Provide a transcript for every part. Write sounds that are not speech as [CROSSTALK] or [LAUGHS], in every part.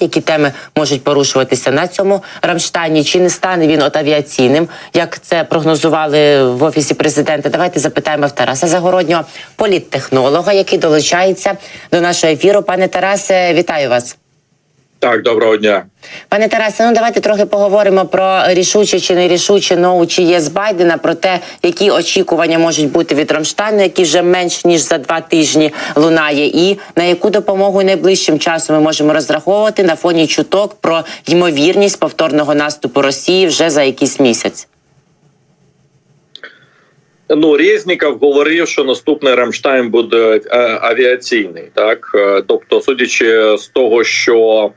Які теми можуть порушуватися на цьому Рамштайні? Чи не стане він от авіаційним, як це прогнозували в офісі президента? Давайте запитаємо в Тараса Загороднього, політтехнолога, який долучається до нашого ефіру. Пане Тарасе, вітаю вас. Так, доброго дня. Пане Тарасе, ну давайте трохи поговоримо про рішуче чи нерішуче ноу чи є з Байдена, про те, які очікування можуть бути від Рамштайну, які вже менш ніж за два тижні лунає, і на яку допомогу найближчим часом ми можемо розраховувати на фоні чуток про ймовірність повторного наступу Росії вже за якийсь місяць. Ну Резніков говорив, що наступний Рамштайн буде е, авіаційний. Так, Е, тобто, судячи з того, що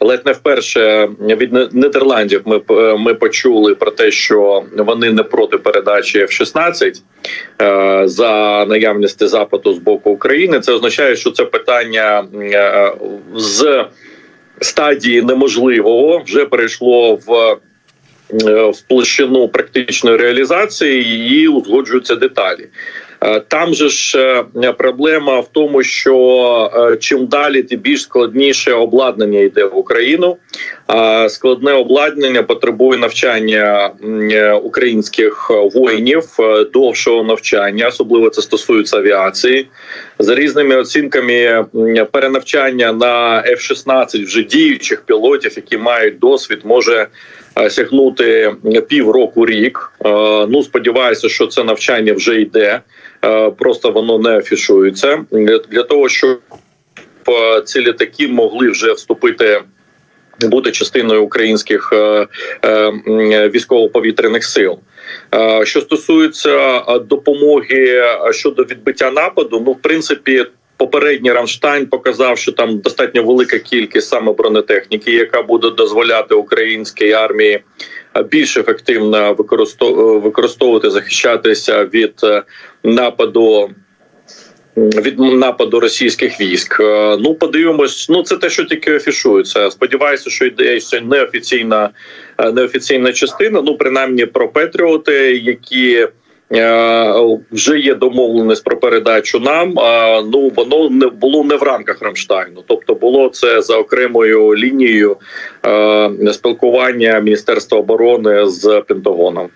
ледь не вперше від Нідерландів ми п- ми почули про те, що вони не проти передачі F-16 е, за наявності запиту з боку України. Це означає, що це питання е, з стадії неможливого вже перейшло в. е, в площину практичної реалізації і узгоджуються деталі. Е, Там же ж е, проблема в тому, що е, чим далі, тим більш складніше обладнання йде в Україну. Складне обладнання потребує навчання українських воїнів, довшого навчання, особливо це стосується авіації. За різними оцінками, перенавчання на F-16 вже діючих пілотів, які мають досвід, може сягнути півроку рік. Ну сподіваюся, що це навчання вже йде. Е, Просто воно не афішується для, того, щоб е, ці літаки могли вже вступити. Бути частиною українських е, е, військово-повітряних сил. Е, Що стосується е, допомоги щодо відбиття нападу, ну в принципі, попередній Рамштайн показав, що там достатньо велика кількість саме бронетехніки, яка буде дозволяти українській армії більш ефективно використовувати, захищатися від нападу. Від нападу російських військ. Е, Ну, подивимось. Ну, це те, що тільки афішується. Сподіваюся, що йде ще неофіційна, е, неофіційна частина. Ну, принаймні про Петріоти, які е, вже є домовленість про передачу нам. А ну воно не було не в рамках Рамштайну, тобто було це за окремою лінією е, спілкування Міністерства оборони з Пентагоном.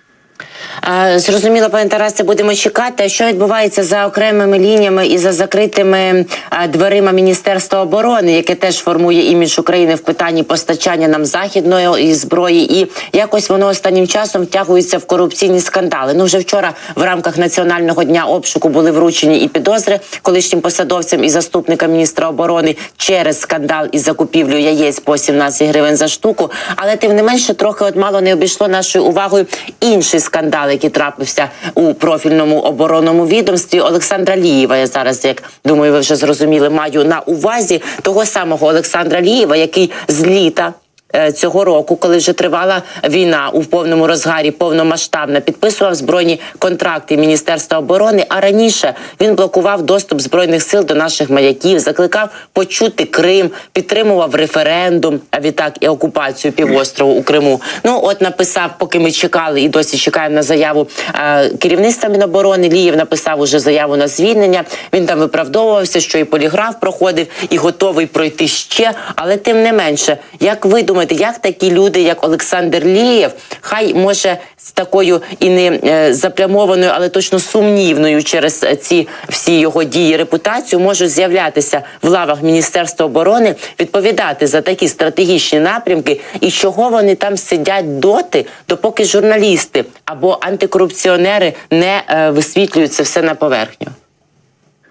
Зрозуміло, пане Тарасе, будемо чекати. Що відбувається за окремими лініями і за закритими дверима Міністерства оборони, яке теж формує імідж України в питанні постачання нам західної зброї, і якось воно останнім часом втягується в корупційні скандали. Ну вже вчора в рамках національного дня обшуку були вручені і підозри колишнім посадовцям і заступникам міністра оборони через скандал із закупівлею яєць по 17 гривень за штуку. Але тим не менше, трохи от мало не обійшло нашою увагою інший скандал, який трапився у профільному оборонному відомстві Олександра Лієва. Я зараз, як думаю, ви вже зрозуміли, маю на увазі того самого Олександра Лієва, який з літа. Е, Цього року, коли вже тривала війна у повному розгарі, повномасштабна, підписував збройні контракти Міністерства оборони. А раніше він блокував доступ збройних сил до наших маяків, закликав почути Крим, підтримував референдум, а відтак і окупацію півострову у Криму. Ну от написав, поки ми чекали і досі чекаємо на заяву е, керівництва Міноборони. Лієв написав уже заяву на звільнення. Він там виправдовувався, що і поліграф проходив, і готовий пройти ще. Але тим не менше, як ви думаєте, як такі люди, як Олександр Лієв, хай може з такою і не е, заплямованою, але точно сумнівною через е, ці всі його дії репутацію, можуть з'являтися в лавах Міністерства оборони, відповідати за такі стратегічні напрямки, і чого вони там сидять доти, допоки журналісти або антикорупціонери не е, висвітлюють це все на поверхню.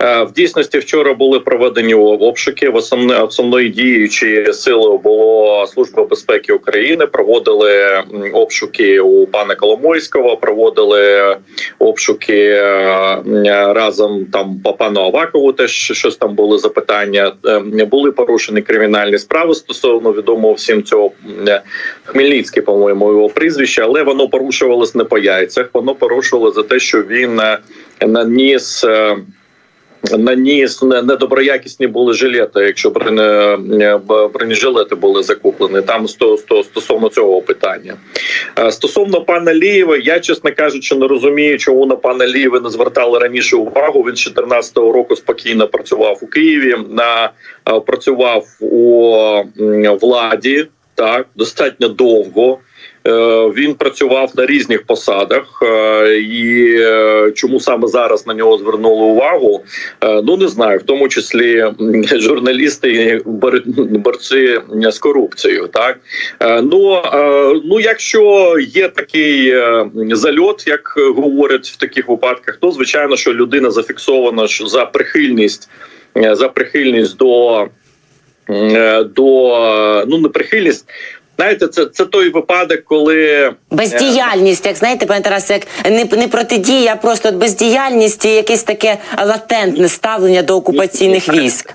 Е, В дійсності вчора були проведені обшуки. В основне основної діючої сили було служба безпеки України. Проводили обшуки у пана Коломойського, проводили обшуки е, разом там по пану Авакову. Теж щось там були запитання. Е, Були порушені кримінальні справи стосовно відомого всім цього Хмельницький, по-моєму, його прізвище, але воно порушувалось не по яйцях. Воно порушувалось за те, що він наніс. Е, наніс не- недоброякісні були жилети, якщо броне, бронежилети були закуплені. Там сто, сто, стосовно цього питання. Е, Стосовно пана Лієва, я чесно кажучи, не розумію, чому на пана Лієва не звертали раніше увагу. Він з 14-го року спокійно працював у Києві, на е, працював у владі так достатньо довго. Е, Він працював на різних посадах, е, і е, чому саме зараз на нього звернули увагу? Ну не знаю, в тому числі журналісти, борці з корупцією. Так ну ну, якщо є такий зальот, як говорять в таких випадках, то звичайно, що людина зафіксована за прихильність за прихильність до, до ну не прихильність. Знаєте, це, це той випадок, коли Бездіяльність, як знаєте, пане Тарасе, як не, не протидія, а просто бездіяльність і якесь таке латентне ставлення до окупаційних військ.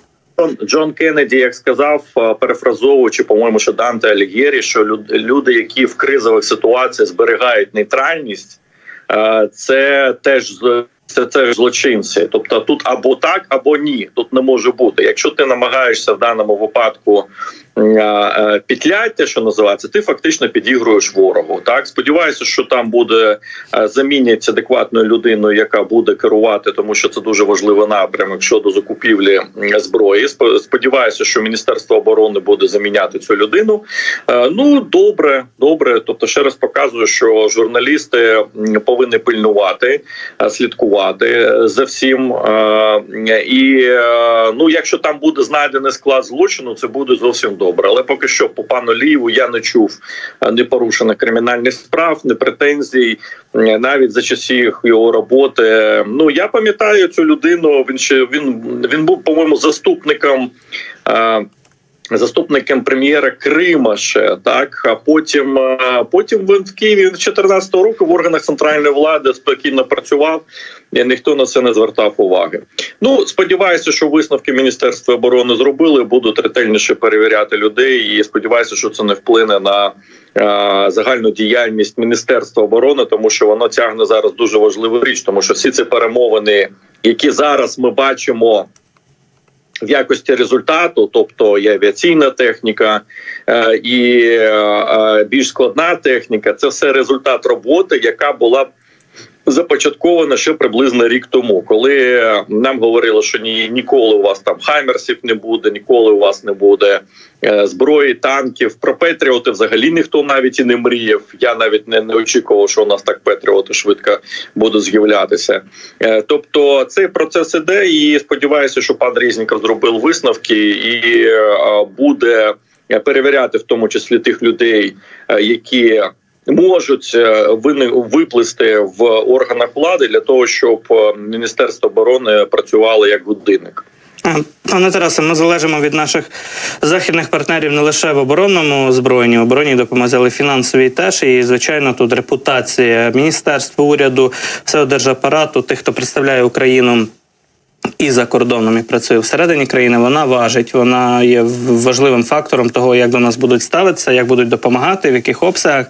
Джон, Кеннеді, як сказав, е, перефразовуючи, по-моєму, що Данте Алігєрі, що люди, які в кризових ситуаціях зберігають нейтральність, е, це теж це теж злочинці. Тобто тут або так, або ні. Тут не може бути. Якщо ти намагаєшся в даному випадку е, петляти, що називається, ти фактично підігруєш ворогу. Так сподіваюся, що там буде е, замінять адекватною людиною, яка буде керувати, тому що це дуже важливий напрямок щодо закупівлі зброї. Сп- Сподіваюся, що Міністерство оборони буде заміняти цю людину. Е, Ну добре, добре. Тобто, ще раз показую, що журналісти повинні пильнувати, слідкувати за всім. І ну, якщо там буде знайдений склад злочину, це буде зовсім добре. Але поки що по пану Лієву я не чув е, не порушено кримінальних справ, не претензій, е, навіть за часів його роботи. Ну я пам'ятаю цю людину. Він ще він, він був, по-моєму, заступником. Заступником прем'єра Крима ще так. А потім, е, потім він в Києві з 14-го року в органах центральної влади спокійно працював, і ніхто на це не звертав уваги. Ну сподіваюся, що висновки Міністерства оборони зробили, будуть ретельніше перевіряти людей. І сподіваюся, що це не вплине на е, загальну діяльність Міністерства оборони, тому що воно тягне зараз дуже важливу річ, тому що всі ці перемовини, які зараз ми бачимо в якості результату, тобто і авіаційна техніка, е, і е, е, більш складна техніка, це все результат роботи, яка була започаткована ще приблизно рік тому, коли нам говорили, що ні ніколи у вас там хаймерсів не буде, ніколи у вас не буде е, зброї, танків. Про Петріоти взагалі ніхто навіть і не мріяв. Я навіть не, не очікував, що у нас так Петріоти швидко будуть з'являтися. Е, Тобто цей процес іде, і сподіваюся, що пан Різніков зробив висновки і е, буде перевіряти в тому числі тих людей, які можуть е, вини- виплисти в органах влади для того, щоб е, міністерство оборони працювало як годинник. Пане Тарасе, ми залежимо від наших західних партнерів не лише в оборонному збройні, оборонній допомозі, але фінансовій теж. І звичайно, тут репутація міністерства, уряду, всього держапарату, тих, хто представляє Україну. І за кордоном і працює всередині країни. Вона важить, вона є важливим фактором того, як до нас будуть ставитися, як будуть допомагати, в яких обсягах.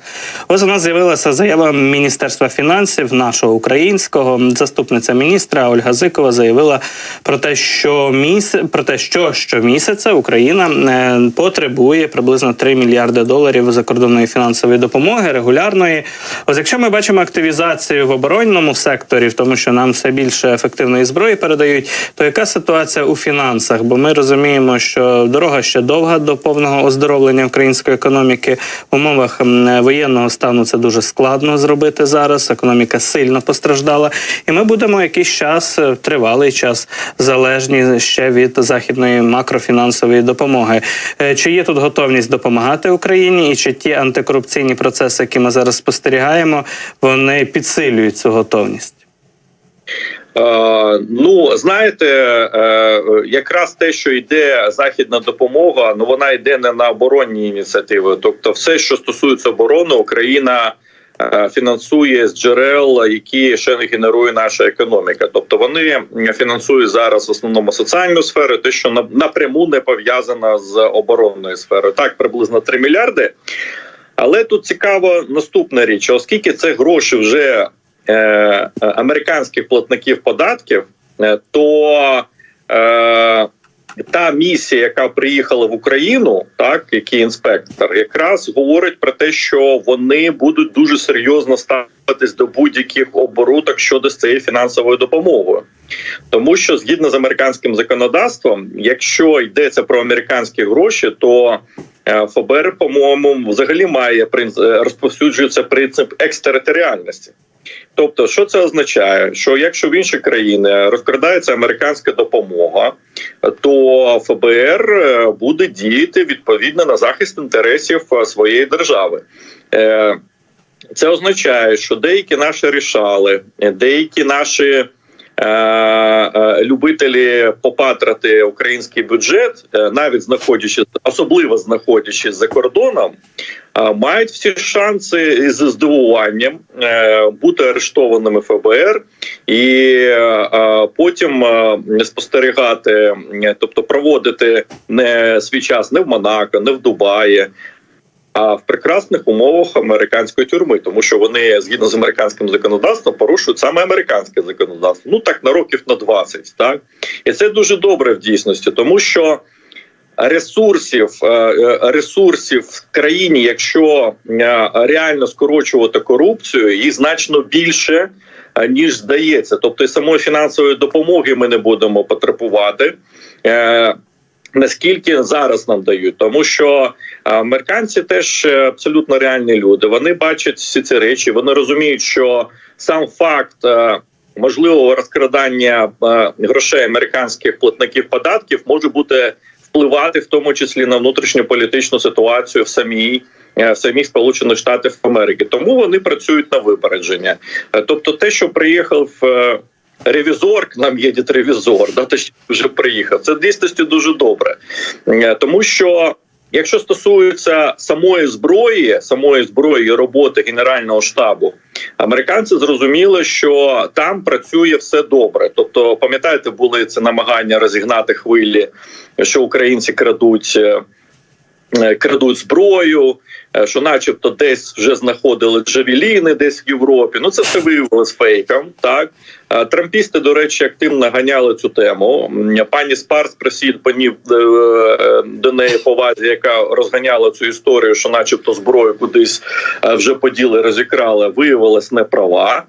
Ось у нас з'явилася заява Міністерства фінансів, нашого українського заступниця міністра Ольга Зикова заявила про те, що міс... про те, що щомісяця Україна е, потребує приблизно 3 мільярди доларів закордонної фінансової допомоги регулярної. Ось якщо ми бачимо активізацію в оборонному секторі, в тому що нам все більше ефективної зброї передають, то яка ситуація у фінансах? Бо ми розуміємо, що дорога ще довга до повного оздоровлення української економіки в умовах воєнного стану. Це дуже складно зробити зараз. Економіка сильно постраждала, і ми будемо якийсь час, е, тривалий час, залежні ще від західної макрофінансової допомоги. Е, Чи є тут готовність допомагати Україні, і чи ті антикорупційні процеси, які ми зараз спостерігаємо, вони підсилюють цю готовність? Е, ну знаєте, е, якраз те, що йде західна допомога, ну вона йде не на оборонні ініціативи. Тобто, все, що стосується оборони, Україна е, фінансує з джерел, які ще не генерує наша економіка. Тобто вони фінансують зараз в основному соціальну сферу, те, що на- напряму не пов'язано з оборонною сферою. Так, приблизно 3 мільярди. Але тут цікаво наступна річ, оскільки це гроші вже американських платників податків, е, то е, та місія, яка приїхала в Україну, так який інспектор, якраз говорить про те, що вони будуть дуже серйозно ставитись до будь-яких оборудок щодо цієї фінансової допомоги. Тому що згідно з американським законодавством, якщо йдеться про американські гроші, то е, ФБР, по-моєму, взагалі має принцип, розповсюджується принцип екстериторіальності. Тобто, що це означає? Що якщо в інші країни розкрадається американська допомога, то ФБР е, буде діяти відповідно на захист інтересів е, своєї держави. Е, Це означає, що деякі наші рішали, деякі наші любителі попатрати український бюджет, е, навіть знаходячись, особливо знаходячись за кордоном, е, мають всі шанси з здивуванням е, бути арештованими ФБР і е, е, потім е, спостерігати, е, тобто проводити не свій час не в Монако, не в Дубаї. А в прекрасних умовах американської тюрми, тому що вони згідно з американським законодавством порушують саме американське законодавство. Ну так на років на 20, так і це дуже добре в дійсності, тому що ресурсів е, е, ресурсів в країні, якщо е, реально скорочувати корупцію, їх значно більше. Ніж здається, тобто і самої фінансової допомоги ми не будемо потребувати. Наскільки зараз нам дають, тому що американці теж е, абсолютно реальні люди. Вони бачать всі ці речі. Вони розуміють, що сам факт е, можливого розкрадання е, грошей американських платників податків може бути впливати в тому числі на внутрішньополітичну ситуацію в самій. самих Сполучених Штатів Америки тому вони працюють на випередження. Тобто, те, що приїхав ревізор, к нам їде ревізор, да, точніше вже приїхав. Це дійсності дуже добре, тому що. Якщо стосується самої зброї, самої зброї роботи генерального штабу, американці зрозуміли, що там працює все добре. Тобто, пам'ятаєте, були це намагання розігнати хвилі, що українці крадуть. Е, Крадуть зброю, е, що, начебто, десь вже знаходили джавеліни, десь в Європі. Ну це все виявилось фейком. Так Е, трампісти, до речі, активно ганяли цю тему. Пані Спарс присід панів до неї повазі, яка розганяла цю історію, що, начебто, зброю кудись вже поділи, розікрали, виявилась не права.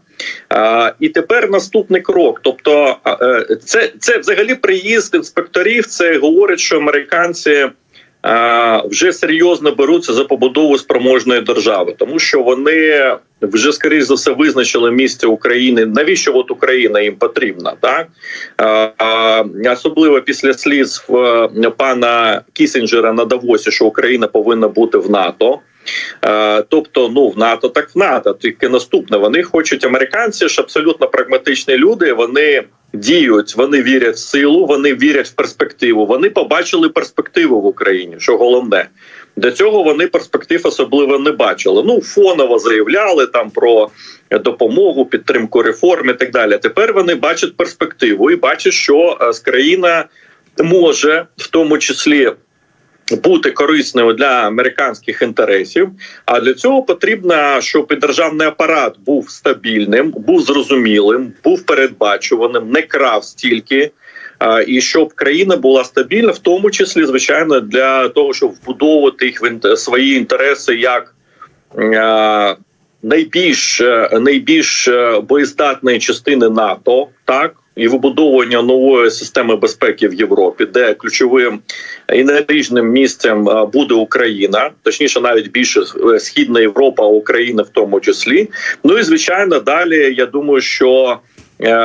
А, і тепер наступний крок. Тобто, це, це взагалі приїзд інспекторів. Це говорить, що американці. А, Вже серйозно беруться за побудову спроможної держави, тому що вони вже скоріш за все визначили місце України. Навіщо от Україна їм потрібна, так а, а, особливо після е, пана Кісінджера на Давосі, що Україна повинна бути в НАТО. Е, Тобто, ну в НАТО так в НАТО. Тільки наступне вони хочуть американці ж абсолютно прагматичні люди. Вони діють, вони вірять в силу, вони вірять в перспективу. Вони побачили перспективу в Україні, що головне. До цього вони перспектив особливо не бачили. Ну фоново заявляли там про допомогу, підтримку реформ і так далі. Тепер вони бачать перспективу і бачать, що е, країна може в тому числі бути корисною для американських інтересів. А для цього потрібно, щоб і державний апарат був стабільним, був зрозумілим, був передбачуваним, не крав стільки. І щоб країна була стабільна, в тому числі, звичайно, для того, щоб вбудовувати їх в свої інтереси як найбільш е, найбільш е, боєздатної частини НАТО, так і вибудовування нової системи безпеки в Європі, де ключовим і наріжним місцем буде Україна, точніше, навіть більше е, східна Європа, а Україна в тому числі. Ну і звичайно, далі я думаю, що. е, е,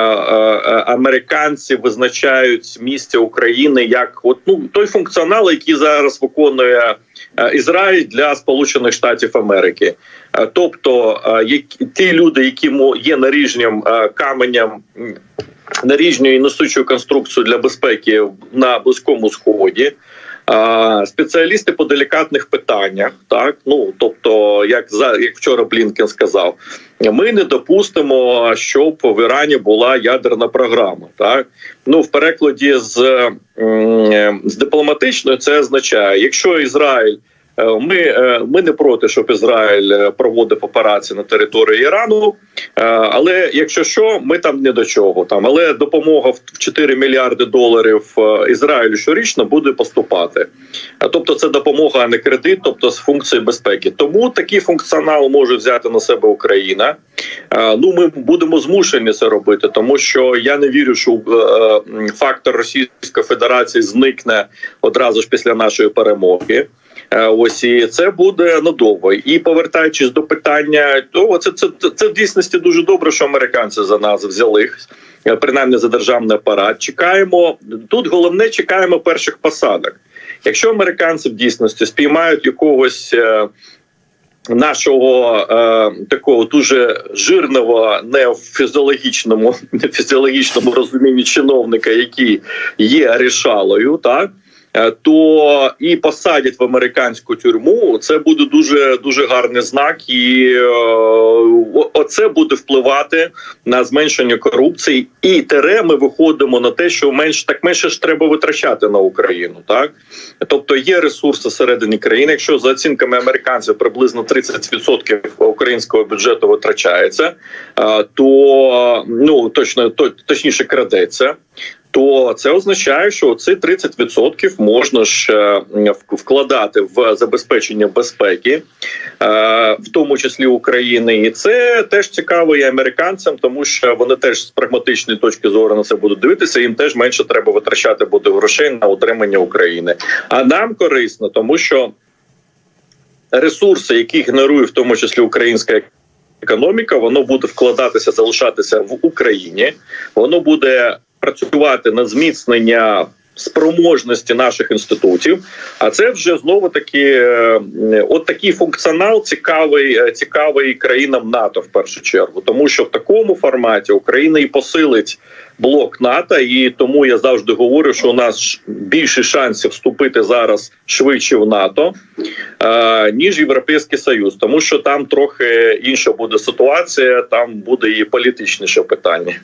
Американці визначають місце України як от ну той функціонал, який зараз виконує Ізраїль для Сполучених Штатів Америки. Тобто, які ті люди, які є наріжнім каменем м, наріжньою і несучою конструкцією для безпеки на близькому сході. Спеціалісти по делікатних питаннях, так ну тобто, як за як вчора Блінкен сказав, ми не допустимо, щоб в Ірані була ядерна програма. Так ну в перекладі з, з дипломатичної це означає, якщо Ізраїль Ми, е, ми не проти, щоб Ізраїль е, проводив операції на території Ірану. Е, Але якщо що, ми там не до чого. Там але допомога в в 4 мільярди доларів е, Ізраїлю щорічно буде поступати. Е, Тобто, це допомога, а не кредит, тобто з функції безпеки. Тому такий функціонал може взяти на себе Україна. Е, Ну, ми будемо змушені це робити, тому що я не вірю, що е, фактор Російської Федерації зникне одразу ж після нашої перемоги. Е, Ось і це буде надовго. І повертаючись до питання, то це, це, це, в дійсності дуже добре, що американці за нас взяли е, принаймні за державний апарат. Чекаємо тут. Головне чекаємо перших посадок. Якщо американці в дійсності спіймають якогось. е, Нашого е, такого дуже жирного, не в фізіологічному, [LAUGHS] не в фізіологічному розумінні чиновника, який є рішалою, так то і посадять в американську тюрму. Це буде дуже дуже гарний знак, і е, оце буде впливати на зменшення корупції. І тере ми виходимо на те, що менш так менше ж треба витрачати на Україну, так тобто є ресурси всередині країни. Якщо за оцінками американців приблизно 30% українського бюджету витрачається, е, то ну точно точніше крадеться. То це означає, що ці 30% можна ж вкладати в забезпечення безпеки, е, в тому числі України, і це теж цікаво і американцям, тому що вони теж з прагматичної точки зору на це будуть дивитися. Їм теж менше треба витрачати буде грошей на утримання України. А нам корисно, тому що ресурси, які генерує в тому числі українська економіка, воно буде вкладатися, залишатися в Україні. Воно буде працювати на зміцнення спроможності наших інститутів. А це вже знову таки, е, от такий функціонал цікавий, е, цікавий країнам НАТО в першу чергу, тому що в такому форматі Україна і посилить. Блок НАТО, і тому я завжди говорю, що у нас більше шансів вступити зараз швидше в НАТО е, ніж Європейський Союз, тому що там трохи інша буде ситуація, там буде і політичніше питання.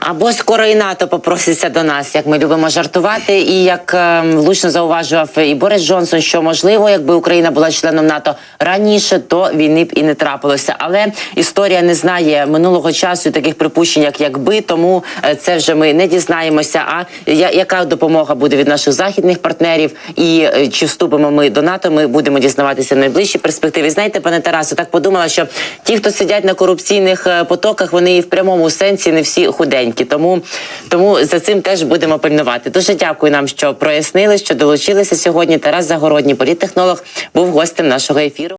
Або скоро і НАТО попроситься до нас, як ми любимо жартувати. І як е, влучно зауважував і Борис Джонсон, що можливо, якби Україна була членом НАТО раніше, то війни б і не трапилося. Але історія не знає минулого часу таких припущень, як якби тому е, це вже ми не дізнаємося. А я- яка допомога буде від наших західних партнерів, і е, чи вступимо ми до НАТО? Ми будемо дізнаватися в найближчій перспективі. Знаєте, пане Тарасу, так подумала, що ті, хто сидять на корупційних е, потоках, вони і в прямому сенсі не всі худенькі. Тому тому за цим теж будемо пильнувати. Дуже дякую нам, що прояснили, що долучилися сьогодні. Тарас Загородній, політтехнолог, був гостем нашого ефіру.